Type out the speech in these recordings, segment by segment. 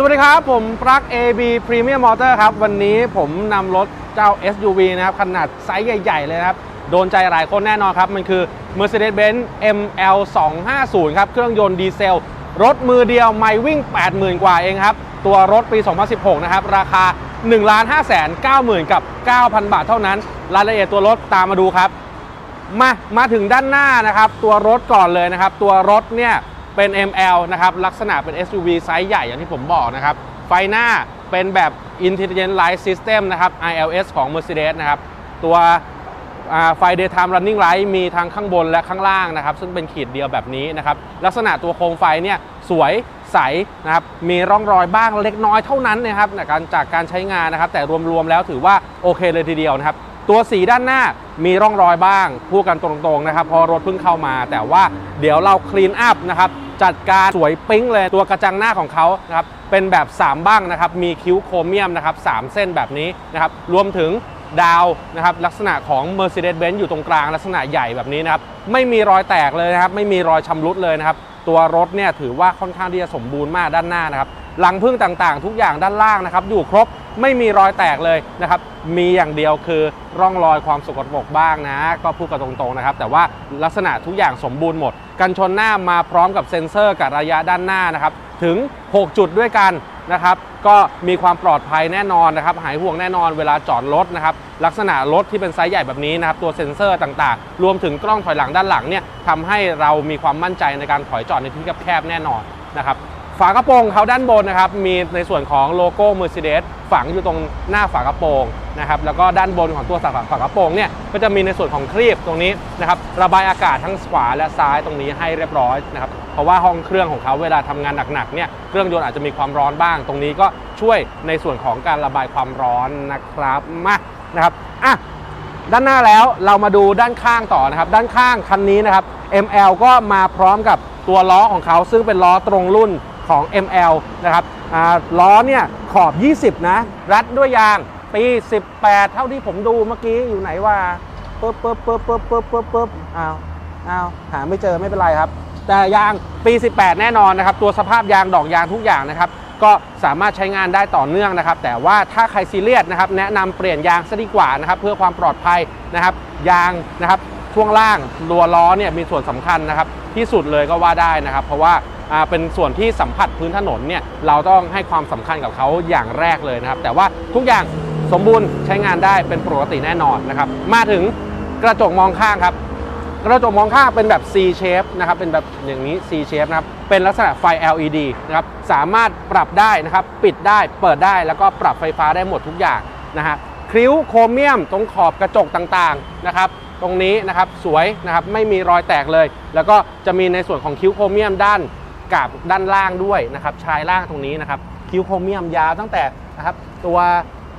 สวัสดีครับ ผมปลั๊ก AB Premium Motor ครับ วันนี้ผมนำรถเจ้า SUV นะครับ ขนาดไซส์ใหญ่ ๆ เลยนะครับ โดนใจหลายคนแน่นอนครับ มันคือ Mercedes-Benz ML 250ครับ เครื่องยนต์ดีเซล รถมือเดียวไม่วิ่ง 80,000 กว่าเองครับ ตัวรถปี 2016 นะครับ ราคา 1 5 9 0 0 0 0กับ 9,000 บาทเท่านั้น รายละเอียดตัวรถตามมาดูครับ มา มาถึงด้านหน้านะครับ ตัวรถก่อนเลยนะครับ ตัวรถเนี่ย เป็น ML นะครับลักษณะเป็น SUV ไซส์ใหญ่อย่างที่ผมบอกนะครับ ไฟหน้าเป็นแบบ Intelligent Light System นะครับ ILS ของ Mercedes นะครับ ตัวไฟ Daytime Running Light มีทั้งข้างบนและข้างล่างนะครับ ซึ่งเป็นขีดเดียวแบบนี้นะครับ ลักษณะตัวโคมไฟเนี่ยสวยใสนะครับ มีร่องรอยบ้างเล็กน้อยเท่านั้นนะครับจากการใช้งานนะครับ แต่รวมๆแล้วถือว่าโอเคเลยทีเดียวนะครับ ตัวสีด้านหน้ามีร่องรอยบ้าง พูดกันตรงๆนะครับพอรถเพิ่งเข้ามา แต่ว่าเดี๋ยวเราคลีนอัพนะครับจัดการสวยปิ๊งเลยตัวกระจังหน้าของเขานะครับเป็นแบบ 3 บ้างนะครับมีคิ้วโครเมียมนะครับ3เส้นแบบนี้นะครับรวมถึงดาวนะครับลักษณะของ Mercedes-Benz อยู่ตรงกลางลักษณะใหญ่แบบนี้นะครับไม่มีรอยแตกเลยนะครับไม่มีรอยชำรุดเลยนะครับตัวรถเนี่ยถือว่าค่อนข้างที่จะสมบูรณ์มากด้านหน้านะครับหลังพึ่งต่างๆ ทุกอย่างด้านล่างนะครับอยู่ครบ ไม่มีรอยแตกเลยนะครับ มีอย่างเดียวคือร่องรอยความสกปรกบ้างนะ ก็พูดกันตรงๆนะครับ แต่ว่าลักษณะทุกอย่างสมบูรณ์หมด กันชนหน้ามาพร้อมกับเซ็นเซอร์กับระยะด้านหน้านะครับ ถึง 6 จุดด้วยกันนะครับ ก็มีความปลอดภัยแน่นอนนะครับ หายห่วงแน่นอนเวลาจอดรถนะครับ ลักษณะรถที่เป็นไซส์ใหญ่แบบนี้นะครับ ตัวเซ็นเซอร์ต่างๆ รวมถึงกล้องถอยหลังด้านหลังเนี่ยทำให้เรามีความมั่นใจในการถอยจอดในที่แคบๆแน่นอนนะครับ ฝากระโปรงเขาด้านบนนะครับมีในส่วนของโลโก้ Mercedes ฝังอยู่ตรงหน้าฝากระโปรงนะครับแล้วก็ด้านบนของตัวฝาฝากระโปรงเนี่ยก็จะมีในส่วนของครีบตรงนี้นะครับระบายอากาศทั้งขวาและซ้ายตรงนี้ให้เรียบร้อยนะครับเพราะว่าห้องเครื่องของเขาเวลาทำงานหนักๆเนี่ยเครื่องยนต์อาจจะมีความร้อนบ้าง ตรงนี้ก็ช่วยในส่วนของการระบายความร้อนนะครับมานะครับอะด้านหน้าแล้วเรามาดูด้านข้างต่อนะครับ ด้านข้างคันนี้นะครับ ML ก็มาพร้อมกับตัวล้อของเขาซึ่งเป็นล้อตรงรุ่น ของ ML นะครับล้อเนี่ยขอบ 20 นะ รัดด้วยยางปี 18 เท่าที่ผมดูเมื่อกี้อยู่ไหนว่าปึ๊บปึ๊บปึ๊บปึ๊บปึ๊บปึ๊บปึ๊บอ้าวอ้าวหาไม่เจอไม่เป็นไรครับ แต่ยางปี 18 แน่นอนนะครับ ตัวสภาพยางดอกยางทุกอย่างนะครับก็สามารถใช้งานได้ต่อเนื่องนะครับ แต่ว่าถ้าใครซีเรียสนะครับแนะนำเปลี่ยนยางซะดีกว่านะครับเพื่อความปลอดภัยนะครับ ยางนะครับช่วงล่างรัวล้อเนี่ยมีส่วนสำคัญนะครับ ที่สุดเลยก็ว่าได้นะครับ เพราะว่า เป็นส่วนที่สัมผัสพื้นถนนเนี่ยเราต้องให้ความสำคัญกับเขาอย่างแรกเลยนะครับ แต่ว่าทุกอย่างสมบูรณ์ใช้งานได้เป็นปกติแน่นอนนะครับมาถึงกระจกมองข้างครับกระจกมองข้างเป็นแบบ C shape นะครับเป็นแบบอย่างนี้ C shape นะครับเป็นลักษณะไฟ LED นะครับสามารถปรับได้นะครับปิดได้เปิดได้แล้วก็ปรับไฟฟ้าได้หมดทุกอย่างนะฮะคริ้วโครเมียมตรงขอบกระจกต่างๆนะครับตรงนี้นะครับสวยนะครับไม่มีรอยแตกเลย แล้วก็จะมีในส่วนของคิ้วโครเมียมด้าน กับด้านล่างด้วยนะครับชายล่างตรงนี้นะครับคิ้วโครเมียมยาวตั้งแต่นะครับตัว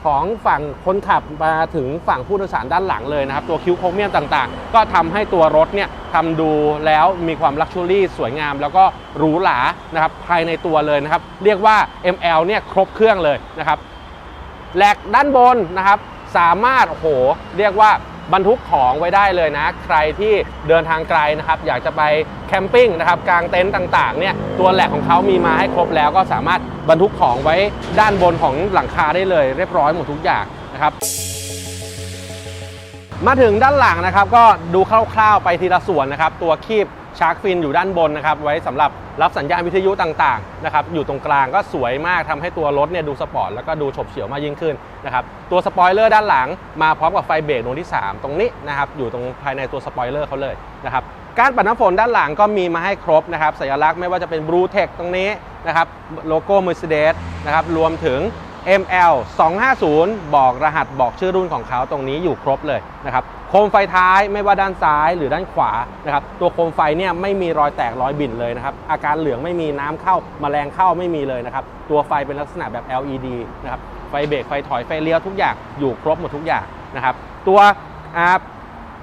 ของฝั่งคนขับมาถึงฝั่งผู้โดยสารด้านหลังเลยนะครับ ตัวคิ้วโครเมียมต่างๆ ก็ทำให้ตัวรถเนี่ยทำดูแล้วมีความลักชัวรี่สวยงาม แล้วก็หรูหรานะครับภายในตัวเลยนะครับ เรียกว่า ML เนี่ยครบเครื่องเลยนะครับแหลกด้านบนนะครับ สามารถโหเรียกว่า บรรทุกของไว้ได้เลยนะ ใครที่เดินทางไกลนะครับ อยากจะไปแคมปิ้งนะครับกางเต็นท์ต่างๆเนี่ยตัวแหลกของเขามีมาให้ครบแล้วก็สามารถบรรทุกของไว้ด้านบนของหลังคาได้เลย เรียบร้อยหมดทุกอย่างนะครับมาถึงด้านหลังนะครับก็ดูคร่าวๆไปทีละส่วนนะครับ ตัวคีบ ชาร์กฟินอยู่ด้านบนนะครับไว้สำหรับรับสัญญาณวิทยุต่างๆนะครับอยู่ตรงกลางก็สวยมากทำให้ตัวรถเนี่ยดูสปอร์ตแล้วก็ดูฉบเฉี่ยวมากยิ่งขึ้นนะครับตัวสปอยเลอร์ด้านหลังมาพร้อมกับไฟเบรกดวงที่ 3 ตรงนี้นะครับอยู่ตรงภายในตัวสปอยเลอร์เขาเลยนะครับการปัดน้ำฝนด้านหลังก็มีมาให้ครบนะครับสัญลักษณ์ไม่ว่าจะเป็นบลูเทคตรงนี้นะครับโลโก้ Mercedes นะครับรวมถึง ML 250 บอกรหัสบอกชื่อรุ่นของเขาตรงนี้อยู่ครบเลยนะครับโคมไฟท้ายไม่ว่าด้านซ้ายหรือด้านขวานะครับตัวโคมไฟเนี่ยไม่มีรอยแตกรอยบิ่นเลยนะครับอาการเหลืองไม่มีน้ำเข้าแมลงเข้าไม่มีเลยนะครับตัวไฟเป็นลักษณะแบบ LED นะครับไฟเบรกไฟถอยไฟเลี้ยวทุกอย่างอยู่ครบหมดทุกอย่างนะครับตัวอ่า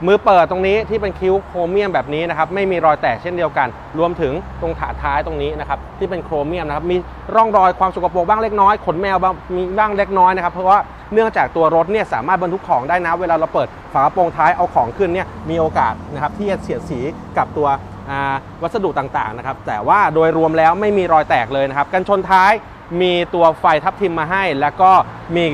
มือเปิดตรงนี้ที่เป็นคิ้วโครเมียมแบบนี้นะครับไม่มีรอยแตกเช่นเดียวกัน รวมถึงตรงขาท้ายตรงนี้นะครับที่เป็นโครเมียมนะครับมีร่องรอยความสกปรกบ้างเล็กน้อยขนแมวบ้างมีบ้างเล็กน้อยนะครับเพราะว่าเนื่องจากตัวรถเนี่ยสามารถบรรทุกของได้นะ เวลาเราเปิดฝากระโปรงท้ายเอาของขึ้นเนี่ยมีโอกาสนะครับที่จะเสียดสีกับตัววัสดุต่างๆนะครับแต่ว่าโดยรวมแล้วไม่มีรอยแตกเลยนะครับกันชนท้ายมีตัวไฟทับทิมมาให้ แล้วก็มี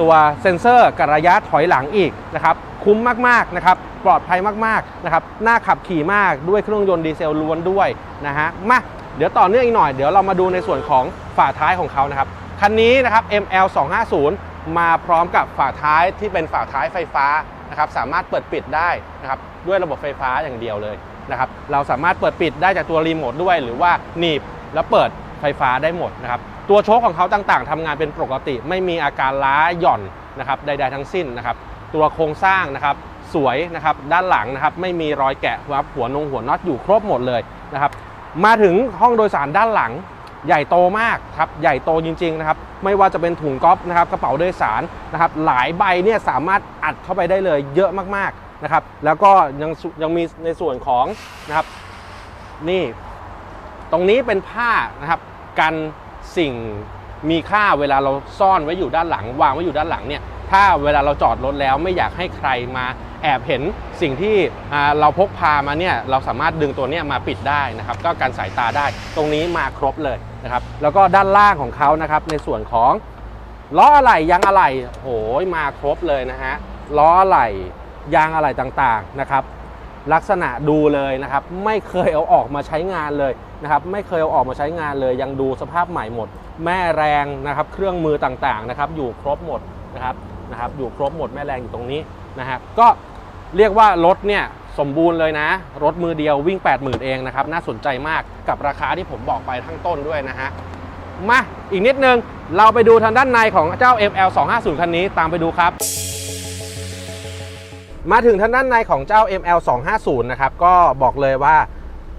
ตัวเซ็นเซอร์กับระยะถอยหลังอีกนะครับคุ้มมากๆนะครับปลอดภัยมากๆนะครับน่าขับขี่มากด้วยเครื่องยนต์ดีเซลล้วนด้วยนะฮะมาเดี๋ยวต่อเนื่องอีกหน่อย เดี๋ยวเรามาดูในส่วนของฝาท้ายของเขานะครับคันนี้นะครับ ML 250มาพร้อมกับฝาท้ายที่เป็นฝาท้ายไฟฟ้านะครับสามารถเปิดปิดได้นะครับด้วยระบบไฟฟ้าอย่างเดียวเลยนะครับเราสามารถเปิดปิดได้จากตัวรีโมทด้วย หรือว่าหนีบแล้วเปิด ไฟฟ้าได้หมดนะครับตัวโชคของเขาต่างๆทำงานเป็นปกติ ไม่มีอาการล้าหย่อนนะครับใดๆทั้งสิ้นนะครับตัวโครงสร้างนะครับสวยนะครับด้านหลังนะครับไม่มีรอยแกะครับหัวนงหัวน็อตอยู่ครบหมดเลยนะครับมาถึงห้องโดยสารด้านหลังใหญ่โตมากครับใหญ่โตจริงๆนะครับไม่ว่าจะเป็นถุงก๊อฟนะครับกระเป๋าโดยสารนะครับหลายใบเนี่ยสามารถอัดเข้าไปได้เลยเยอะมากๆนะครับแล้วก็ยังยังมีในส่วนของนะครับนี่ ตรงนี้เป็นผ้านะครับกันสิ่งมีค่าเวลาเราซ่อนไว้อยู่ด้านหลัง วางไว้อยู่ด้านหลังเนี่ยถ้าเวลาเราจอดรถแล้วไม่อยากให้ใครมาแอบเห็นสิ่งที่เราพกพามาเนี่ยเราสามารถดึงตัวเนี้ยมาปิดได้นะครับ ก็กันสายตาได้ตรงนี้มาครบเลยนะครับ แล้วก็ด้านล่างของเขานะครับ ในส่วนของล้ออะไหล่ยางอะไหล่โหยมาครบเลยนะฮะล้ออะไหล่ยางอะไหล่ต่างๆนะครับ ลักษณะดูเลยนะครับ ไม่เคยเอาออกมาใช้งานเลยนะครับ ไม่เคยเอาออกมาใช้งานเลย ยังดูสภาพใหม่หมด แม่แรงนะครับ เครื่องมือต่างๆนะครับ อยู่ครบหมดนะครับนะครับ อยู่ครบหมดแม่แรงอยู่ตรงนี้นะครับก็เรียกว่ารถเนี่ยสมบูรณ์เลยนะ รถมือเดียววิ่ง 80,000 เองนะครับ น่าสนใจมากกับราคาที่ผมบอกไปทั้งต้นด้วยนะฮะมาอีกนิดนึง เราไปดูทางด้านในของเจ้า ML 250 คันนี้ตามไปดูครับ มาถึงทางด้านในของเจ้า ML 250นะครับก็บอกเลยว่า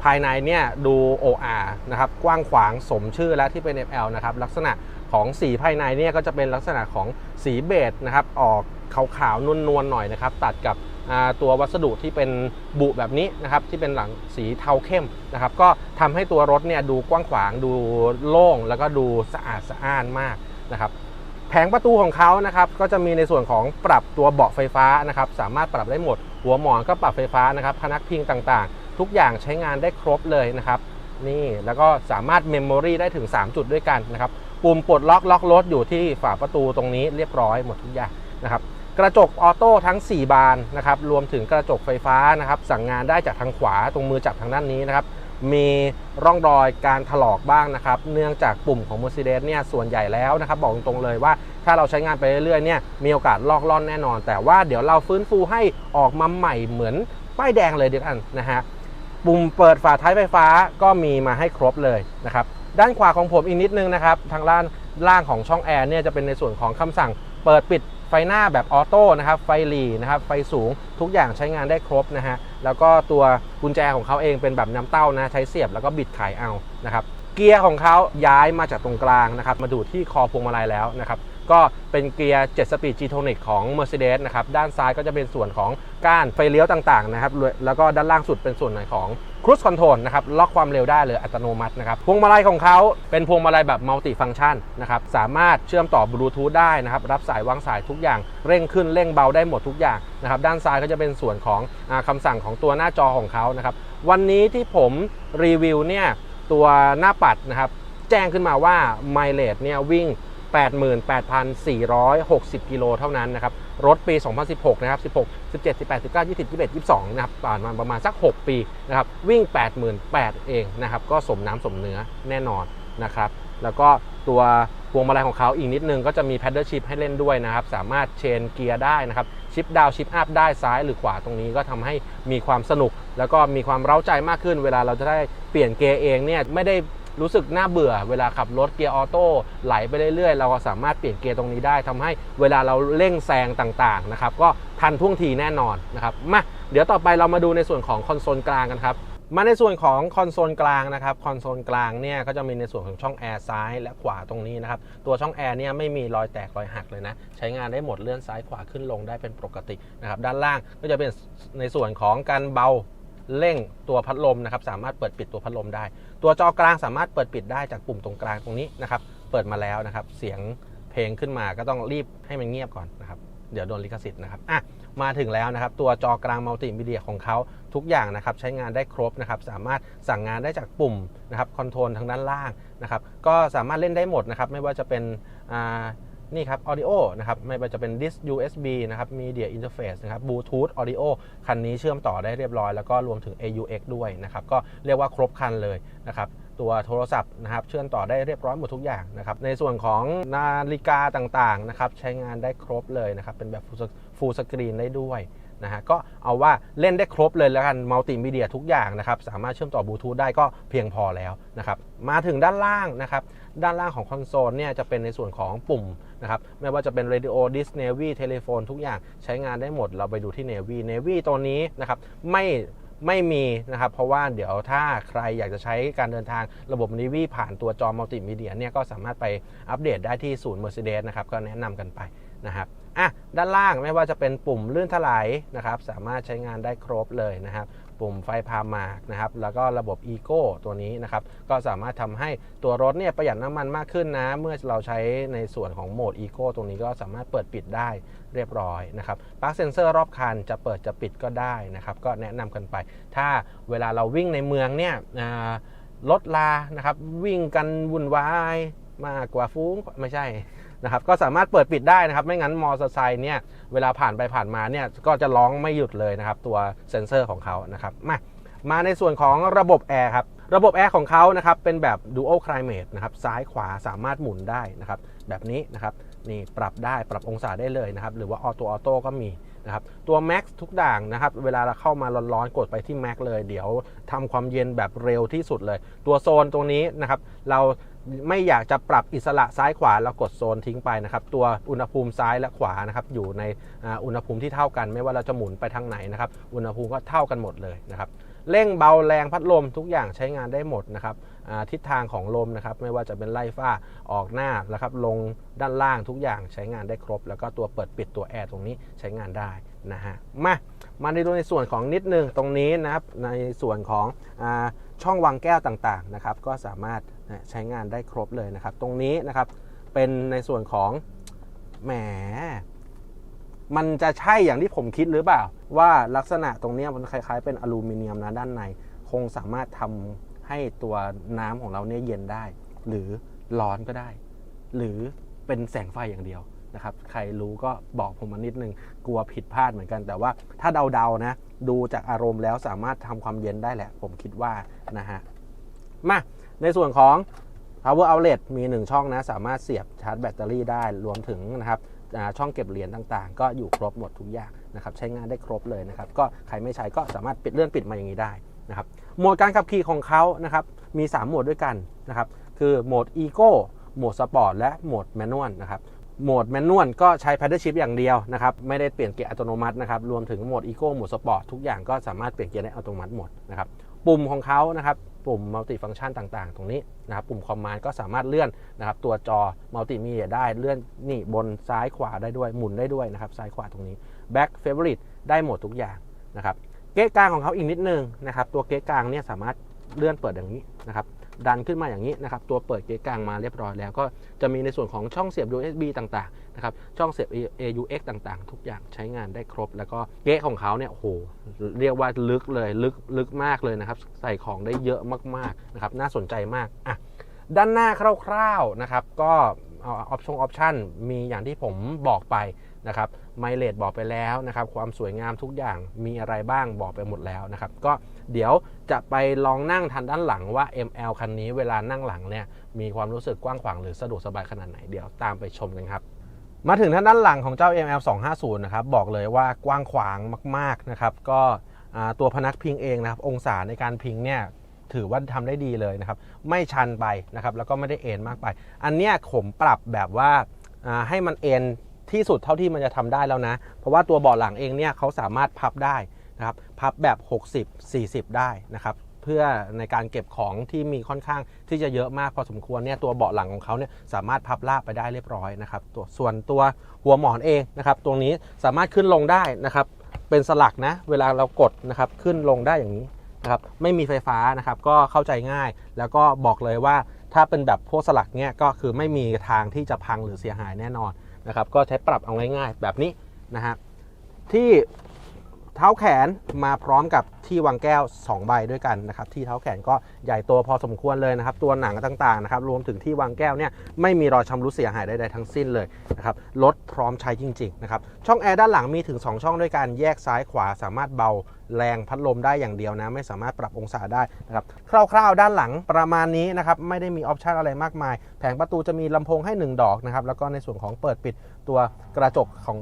ภายในเนี่ยดู OR นะครับกว้างขวางสมชื่อและที่เป็น ML นะครับลักษณะของสีภายในเนี่ยก็จะเป็นลักษณะของสีเบจนะครับออกขาวๆนวลๆหน่อยนะครับตัดกับตัววัสดุที่เป็นบุแบบนี้นะครับที่เป็นหลังสีเทาเข้มนะครับก็ทำให้ตัวรถเนี่ยดูกว้างขวางดูโล่งแล้วก็ดูสะอาดสะอ้านมากนะครับ แผงประตูของเขานะครับก็จะมีในส่วนของปรับตัวเบาะไฟฟ้านะครับสามารถปรับได้หมด หัวหมอนก็ปรับไฟฟ้านะครับพนักพิงต่างๆ ทุกอย่างใช้งานได้ครบเลยนะครับนี่แล้วก็สามารถเมมโมรีได้ถึง 3 จุดด้วยกันนะครับปุ่มปลดล็อกล็อกรถอยู่ที่ฝาประตูตรงนี้เรียบร้อยหมดทุกอย่างนะครับกระจกออโต้ทั้ง 4 บานนะครับรวมถึงกระจกไฟฟ้านะครับสั่งงานได้จากทางขวาตรงมือจับทางด้านนี้นะครับ มีร่องรอยการถลอกบ้างนะครับ เนื่องจากปุ่มของ Mercedes เนี่ยส่วนใหญ่แล้วนะครับ บอกตรงๆเลยว่าถ้าเราใช้งานไปเรื่อยๆเนี่ยมีโอกาสลอกล่อนแน่นอน แต่ว่าเดี๋ยวเราฟื้นฟูให้ออกมาใหม่เหมือนป้ายแดงเลยเดียวกันนะฮะปุ่มเปิดฝาท้ายไฟฟ้าก็มีมาให้ครบเลยนะครับด้านขวาของผมอีกนิดนึงนะครับ ทางล่างล่างของช่องแอร์เนี่ยจะเป็นในส่วนของคำสั่ง เปิดปิดไฟหน้าแบบออโต้นะครับไฟหลีนะครับไฟสูงทุกอย่างใช้งานได้ครบนะฮะ แล้วก็ตัวกุญแจของเขาเองเป็นแบบน้ำเต้านะใช้เสียบแล้วก็บิดไขเอานะครับเกียร์ของเขาย้ายมาจากตรงกลางนะครับมาดูที่คอพวงมาลัยแล้วนะครับ ก็เป็นเกียร์ 7 สปีด G-Tonic ของ Mercedes นะครับ ด้านซ้ายก็จะเป็นส่วนของก้านไฟเลี้ยวต่างๆนะครับ แล้วก็ด้านล่างสุดเป็นส่วนไหนของ Cruise Control นะครับ ล็อกความเร็วได้เลยอัตโนมัตินะครับ พวงมาลัยของเขาเป็นพวงมาลัยแบบมัลติฟัง c t ชันนะครับ สามารถเชื่อมต่อบลูทูธได้นะครับ รับสายวางสายทุกอย่าง เร่งขึ้นเร่งเบาได้หมดทุกอย่างนะครับ ด้านซ้ายก็จะเป็นส่วนของอคำสั่งของตัวหน้าจอของเขานะครับ วันนี้ที่ผมรีวิวเนี่ยตัวหน้าปัดนะครับ แจ้งขึ้นมาว่าไมเล e เนี่ยวิ่ง 88,460 กิโลเท่านั้นนะครับ รถปี 2016 นะครับ 16 17 18 19 20 21 22 นะครับผ่านมาประมาณสัก 6 ปีนะครับ วิ่ง 88,000เองนะครับ ก็สมน้ำสมเนื้อแน่นอนนะครับ แล้วก็ตัวพวงมาลัยของเขาอีกนิดนึงก็จะมี p พดเดิลชิพให้เล่นด้วยนะครับ สามารถเชนเกียร์ได้นะครับ ชิปดาวชิปอัพได้ซ้ายหรือขวาตรงนี้ก็ทำให้มีความสนุก แล้วก็มีความเร้าใจมากขึ้น เวลาเราจะได้เปลี่ยนเกียร์เองเนี่ยไม่ได้ รู้สึกน่าเบื่อเวลาขับรถเกียร์ออโต้ไหลไปเรื่อยๆ เราก็สามารถเปลี่ยนเกียร์ตรงนี้ได้ทำให้เวลาเราเร่งแซงต่างๆนะครับก็ทันท่วงทีแน่นอนนะครับมาเดี๋ยวต่อไปเรามาดูในส่วนของคอนโซลกลางกันครับมาในส่วนของคอนโซลกลางนะครับคอนโซลกลางเนี่ยก็จะมีในส่วนของช่องแอร์ซ้ายและขวาตรงนี้นะครับตัวช่องแอร์เนี่ยไม่มีรอยแตกรอยหักเลยนะใช้งานได้หมดเลื่อนซ้ายขวาขึ้นลงได้เป็นปกตินะครับด้านล่างก็จะเป็นในส่วนของการเบาเร่งตัวพัดลมนะครับสามารถเปิดปิดตัวพัดลมได้ ตัวจอกลางสามารถเปิดปิดได้จากปุ่มตรงกลางตรงนี้นะครับ เปิดมาแล้วนะครับ เสียงเพลงขึ้นมาก็ต้องรีบให้มันเงียบก่อนนะครับ เดี๋ยวโดนลิขสิทธิ์นะครับอะมาถึงแล้วนะครับ ตัวจอกลางมัลติมีเดียของเขาทุกอย่างนะครับ ใช้งานได้ครบนะครับ สามารถสั่งงานได้จากปุ่มนะครับคอนโทรลทางด้านล่างนะครับ ก็สามารถเล่นได้หมดนะครับ ไม่ว่าจะเป็นอ่า นี่ครับ audio นะครับ ไม่ว่าจะเป็น disk USB นะครับ media interface นะครับ bluetooth audio คันนี้เชื่อมต่อได้เรียบร้อย แล้วก็รวมถึง AUX ด้วยนะครับ ก็เรียกว่าครบคันเลยนะครับตัวโทรศัพท์นะครับเชื่อมต่อได้เรียบร้อยหมดทุกอย่างนะครับในส่วนของนาฬิกาต่างๆนะครับใช้งานได้ครบเลยนะครับเป็นแบบ full screen ได้ด้วยนะฮะก็เอาว่าเล่นได้ครบเลยแล้วกันมัลติมีเดียทุกอย่างนะครับสามารถเชื่อมต่อบลูทูธได้ก็เพียงพอแล้วนะครับมาถึงด้านล่างนะครับ ด้านล่างของคอนโซลเนี่ยจะเป็นในส่วนของปุ่มนะครับไม่ว่าจะเป็น radio disk navy telephone ทุกอย่างใช้งานได้หมดเราไปดูที่ navy navy ตัวนี้นะครับไม่ไม่มีนะครับ เพราะว่าเดี๋ยวถ้าใครอยากจะใช้การเดินทางระบบ n น v y ผ่านตัวจอมัลติมีเดียเนี่ยก็สามารถไปอัปเดตได้ที่ศูนย์ Mercedes นะครับ ก็แนะนำกันไปนะครับอะด้านล่างไม่ว่าจะเป็นปุ่มลื่นถลายนะครับ สามารถใช้งานได้ครบเลยนะครับ ปุ่มไฟพามากนะครับแล้วก็ระบบ Eco ตัวนี้นะครับก็สามารถทำให้ตัวรถเนี่ยประหยัดน้ำมันมากขึ้นนะ เมื่อเราใช้ในส่วนของโหมด Eco ตรงนี้ก็สามารถเปิดปิดได้เรียบร้อยนะครับปลั๊กเซนเซอร์รอบคันจะเปิดจะปิดก็ได้นะครับก็แนะนำกันไป ถ้าเวลาเราวิ่งในเมืองเนี่ยรถลานะครับวิ่งกันวุ่นวายมากกว่าฟุ้งไม่ใช่ นะครับก็สามารถเปิดปิดได้นะครับ ไม่งั้นมอเตอร์ไซค์เนี่ยเวลาผ่านไปผ่านมาเนี่ยก็จะร้องไม่หยุดเลยนะครับ ตัวเซ็นเซอร์ของเขานะครับมามาในส่วนของระบบแอร์ครับระบบแอร์ของเขานะครับเป็นแบบ Dual Climate นะครับซ้ายขวาสามารถหมุนได้นะครับแบบนี้นะครับนี่ปรับได้ปรับองศาได้เลยนะครับหรือว่าออโตออโต้ก็มี นะครับตัว Max ทุกด่างนะครับเวลาเราเข้ามาร้อนๆกดไปที่ Max เลย เดี๋ยวทำความเย็นแบบเร็วที่สุดเลย ตัวโซนตรงนี้นะครับเราไม่อยากจะปรับอิสระซ้ายขวาเรากดโซนทิ้งไปนะครับตัวอุณหภูมิซ้ายและขวานะครับอยู่ในอุณหภูมิที่เท่ากัน ไม่ว่าเราจะหมุนไปทางไหนนะครับอุณหภูมิก็เท่ากันหมดเลยนะครับเร่งเบาแรงพัดลมทุกอย่างใช้งานได้หมดนะครับ ทิศทางของลมนะครับไม่ว่าจะเป็นไล่ฟ้าออกหน้านะครับลงด้านล่างทุกอย่างใช้งานได้ครบ แล้วก็ตัวเปิดปิดตัวแอร์ตรงนี้ใช้งานได้นะฮะมามาในดูในส่วนของนิดนึงตรงนี้นะครับในส่วนของอช่องวางแก้วต่างๆนะครับก็สามารถใช้งานได้ครบเลยนะครับ ตรงนี้นะครับเป็นในส่วนของแหมมันจะใช่อย่างที่ผมคิดหรือเปล่า ว่าลักษณะตรงนี้มันคล้ายๆเป็นอลูมิเนียมนะด้านใน คงสามารถทำ ให้ตัวน้ำของเราเนี่ยเย็นได้ หรือร้อนก็ได้ หรือเป็นแสงไฟอย่างเดียวนะครับ ใครรู้ก็บอกผมมานิดนึง กลัวผิดพลาดเหมือนกัน แต่ว่าถ้าเดาๆนะ ดูจากอารมณ์แล้วสามารถทำความเย็นได้แหละ ผมคิดว่านะฮะ มา ในส่วนของ power outlet มี 1 ช่องนะ สามารถเสียบชาร์จแบตเตอรี่ได้ รวมถึงนะครับช่องเก็บเหรียญต่างๆ ก็อยู่ครบหมดทุกอย่างนะครับ ใช้งานได้ครบเลยนะครับ ก็ใครไม่ใช้ก็สามารถปิดเลื่อนปิดมาอย่างนี้ได้ นะครับโหมดการขับขี่ของเขานะครับมี 3 โหมดด้วยกันนะครับคือโหมด Eco โหมด Sport และโหมด Manual นะครับโหมดแมนนวลก็ใช้ paddle shift อย่างเดียวนะครับไม่ได้เปลี่ยนเกียร์อัตโนมัตินะครับรวมถึงโหมด Eco โหมด Sport ทุกอย่างก็สามารถเปลี่ยนเกียร์ได้อัตโนมัติหมดนะครับปุ่มของเขานะครับปุ่มมัลติฟังก์ชันต่างๆ ตรงนี้นะครับปุ่มคอมมานด์ก็สามารถเลื่อนนะครับตัวจอมัลติมีเดียได้เลื่อนนี่บนซ้ายขวาได้ด้วยหมุนได้ด้วยนะครับซ้ายขวาตรงนี้ Back Favorite ได้หมดทุกอย่างนะครับ เก๊กลางของเขาอีกนิดนึงนะครับ ตัวเก๊กลางเนี่ยสามารถเลื่อนเปิดอย่างนี้นะครับ ดันขึ้นมาอย่างนี้นะครับ ตัวเปิดเก๊กลางมาเรียบร้อยแล้วก็จะมีในส่วนของช่องเสียบ USB ต่างๆนะครับ ช่องเสียบ AUX ต่างๆ ทุกอย่างใช้งานได้ครบ แล้วก็เก๊ของเขาเนี่ยโหเรียกว่าลึกเลยลึกลึกมากเลยนะครับ ใส่ของได้เยอะมากๆนะครับ น่าสนใจมากอะด้านหน้าคร่าวๆนะครับ ก็ออปชั่นออปชั่นมีอย่างที่ผมบอกไป นะครับไมเลดบอกไปแล้วนะครับความสวยงามทุกอย่างมีอะไรบ้างบอกไปหมดแล้วนะครับก็เดี๋ยวจะไปลองนั่งทันด้านหลังว่า ML คันนี้เวลานั่งหลังเนี่ยมีความรู้สึกกว้างขวางหรือสะดวกสบายขนาดไหนเดี๋ยวตามไปชมกันครับมาถึงทางด้านหลังของเจ้า ML 250นะครับบอกเลยว่ากว้างขวางมากๆนะครับก็ตัวพนักพิงเองนะครับองศาในการพิงเนี่ยถือว่าทำได้ดีเลยนะครับไม่ชันไปนะครับแล้วก็ไม่ได้เอ็นมากไป อันเนี้ยผมปรับแบบว่าให้มันเอ็น ที่สุดเท่าที่มันจะทำได้แล้วนะ เพราะว่าตัวเบาะหลังเองเนี่ยเขาสามารถพับได้นะครับพับแบบ 60 40 ได้นะครับเพื่อในการเก็บของที่มีค่อนข้างที่จะเยอะมากพอสมควรเนี่ยตัวเบาะหลังของเขาเนี่ยสามารถพับลาบไปได้เรียบร้อยนะครับตัวส่วนตัวหัวหมอนเองนะครับตรงนี้สามารถขึ้นลงได้นะครับเป็นสลักนะเวลาเรากดนะครับขึ้นลงได้อย่างนี้นะครับไม่มีไฟฟ้านะครับก็เข้าใจง่าย แล้วก็บอกเลยว่าถ้าเป็นแบบพวกสลักเนี่ยก็คือไม่มีทางที่จะพังหรือเสียหายแน่นอน นะครับก็ใช้ปรับเอาง่ายๆแบบนี้นะฮะที่ เท้าแขนมาพร้อมกับที่วางแก้ว 2 ใบด้วยกันนะครับที่เท้าแขนก็ใหญ่โตพอสมควรเลยนะครับตัวหนังต่างๆนะครับรวมถึงที่วางแก้วเนี่ยไม่มีรอยชำรุดเสียหายใดๆทั้งสิ้นเลยนะครับรถพร้อมใช้จริงๆนะครับช่องแอร์ด้านหลังมีถึง 2 ช่องด้วยกันแยกซ้ายขวาสามารถเบาแรงพัดลมได้อย่างเดียวนะ ไม่สามารถปรับองศาได้นะครับคร่าวๆ ด้านหลังประมาณนี้นะครับไม่ได้มีออปชันอะไรมากมาย แผงประตูจะมีลำโพงให้ 1 ดอกนะครับแล้วก็ในส่วนของเปิดปิดตัวกระจกของ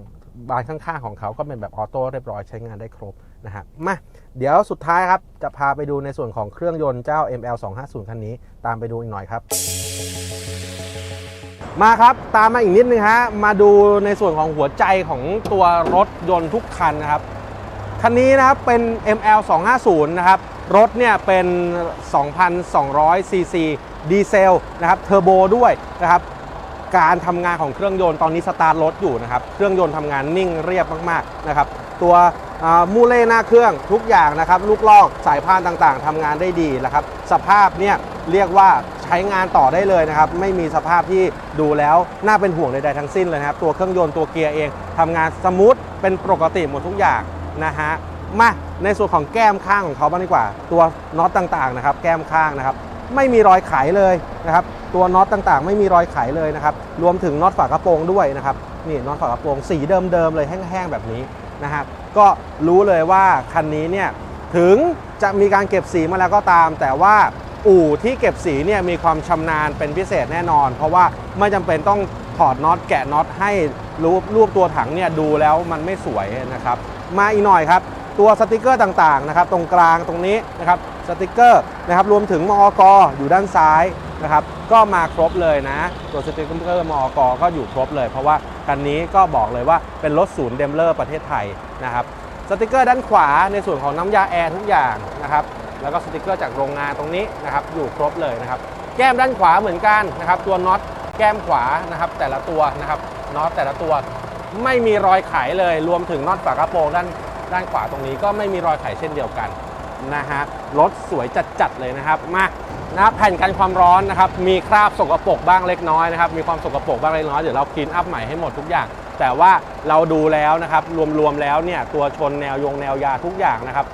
บานข้างๆของเขาก็เป็นแบบออโต้เรียบร้อยใช้งานได้ครบนะฮะมาเดี๋ยวสุดท้ายครับ จะพาไปดูในส่วนของเครื่องยนต์เจ้า ML 250คันนี้ ตามไปดูอีกหน่อยครับ มาครับตามมาอีกนิดนึงฮะมาดูในส่วนของหัวใจของตัวรถยนต์ทุกคันนะครับคันนี้นะครับเป็น ML 250นะครับรถเนี่ยเป็น 2,200ซีซีดีเซลนะครับเทอร์โบด้วยนะครับ การทำงานของเครื่องยนต์ตอนนี้สตาร์ทรถอยู่นะครับ เครื่องยนต์ทำงานนิ่งเรียบมากๆนะครับ ตัวมูเล่หน้าเครื่องทุกอย่างนะครับ ลูกลอกสายพานต่างๆทำงานได้ดีนะครับ สภาพเนี่ยเรียกว่าใช้งานต่อได้เลยนะครับ ไม่มีสภาพที่ดูแล้วน่าเป็นห่วงใดๆทั้งสิ้นเลยนะครับ ตัวเครื่องยนต์ตัวเกียร์เองทำงานสมูทเป็นปกติหมดทุกอย่างนะฮะมาในส่วนของแก้มข้างของเขาบ้างดีกว่า ตัวน็อตต่างๆนะครับ แก้มข้างนะครับ ไม่มีรอยไขเลยนะครับ ตัวน็อตต่างๆ ไม่มีรอยไขเลยนะครับ รวมถึงน็อตฝากระโปรงด้วยนะครับ นี่น็อตฝากระโปรงสีเดิมๆเลยแห้งๆแบบนี้นะครับ ก็รู้เลยว่าคันนี้เนี่ยถึงจะมีการเก็บสีมาแล้วก็ตาม แต่ว่าอู่ที่เก็บสีเนี่ยมีความชำนาญเป็นพิเศษแน่นอน เพราะว่าไม่จำเป็นต้องถอดน็อตแกะน็อตให้รูปรูปตัวถังเนี่ยดูแล้วมันไม่สวยนะครับ มาอีกหน่อยครับ ตัวสติกเกอร์ต่างๆนะครับตรงกลางตรงนี้นะครับสติกเกอร์นะครับรวมถึงมอกอยู่ด้านซ้ายนะครับก็มาครบเลยนะ ตัวสติกเกอร์มอกก็อยู่ครบเลย เพราะว่าคันนี้ก็บอกเลยว่าเป็นรถศูนย์เดมเลอร์ประเทศไทยนะครับสติกเกอร์ด้านขวาในส่วนของน้ำยาแอร์ทุกอย่างนะครับแล้วก็สติกเกอร์จากโรงงานตรงนี้นะครับอยู่ครบเลยนะครับแก้มด้านขวาเหมือนกันนะครับตัวน็อตแก้มขวานะครับแต่ละตัวนะครับน็อตแต่ละตัวไม่มีรอยไขเลยรวมถึงน็อตฝากระโปรงด้าน ด้านขวาตรงนี้ก็ไม่มีรอยไขเช่นเดียวกันนะฮะรถสวยจัดๆเลยนะครับมานะแผ่นกันความร้อนนะครับมีคราบสกปรกบ้างเล็กน้อยนะครับมีความสกปรกบ้างเล็กน้อยเดี๋ยวเราคลีนอัพใหม่ให้หมดทุกอย่าง แต่ว่าเราดูแล้วนะครับรวมๆแล้วเนี่ยตัวชนแนวยงแนวยาทุกอย่างนะครับ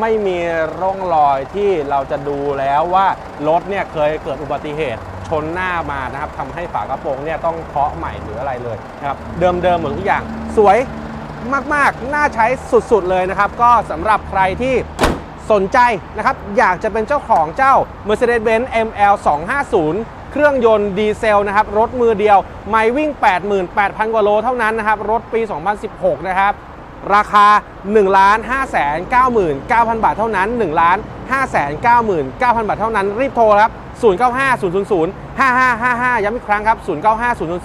ไม่มีร่องรอยที่เราจะดูแล้วว่ารถเนี่ยเคยเกิดอุบัติเหตุชนหน้ามานะครับทำให้ฝากระโปรงเนี่ยต้องเคาะใหม่หรืออะไรเลยนะครับเดิมๆหมดทุกอย่างสวย มากๆ น่าใช้สุดๆเลยนะครับ ก็สำหรับใครที่สนใจนะครับ อยากจะเป็นเจ้าของเจ้า Mercedes-Benz ML 250 เครื่องยนต์ดีเซลนะครับ รถมือเดียวไม่วิ่ง 88,000 กว่าโลเท่านั้นนะครับ รถปี 2016 นะครับ ราคา 1 5 9 9 0 0 0 บาทเท่านั้น 1 5 9 9 0 0 0 บาทเท่านั้น รีบโทรครับ 095 000 5555 ย้ำอีกครั้งครับ 095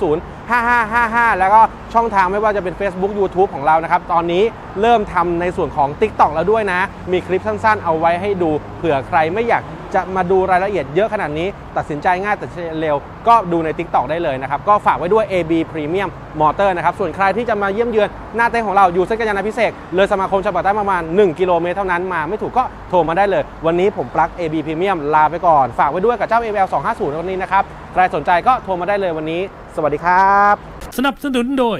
000 5555 แล้วก็ช่องทางไม่ว่าจะเป็น Facebook YouTube ของเรานะครับ ตอนนี้เริ่มทำในส่วนของ TikTok แล้วด้วยนะ มีคลิปสั้นๆ เอาไว้ให้ดู เผื่อใครไม่อยาก จะมาดูรายละเอียดเยอะขนาดนี้ ตัดสินใจง่ายตัดสินใจเร็ว ก็ดูใน TikTok ได้เลยนะครับ ก็ฝากไว้ด้วย AB Premium Motor นะครับ ส่วนใครที่จะมาเยี่ยมเยือนหน้าเต้นของเราอยู่เส้นกัญญานพิเศษเลยสมาคมฉบับใต้ประมาณ 1 กิโลเมตรเท่านั้นมาไม่ถูกก็โทรมาได้เลย วันนี้ผมปลั๊ก AB Premium ลาไปก่อนฝากไว้ด้วยกับเจ้า ABL 250วันนี้นะครับใครสนใจก็โทรมาได้เลยวันนี้ สวัสดีครับ สนับสนุนโดย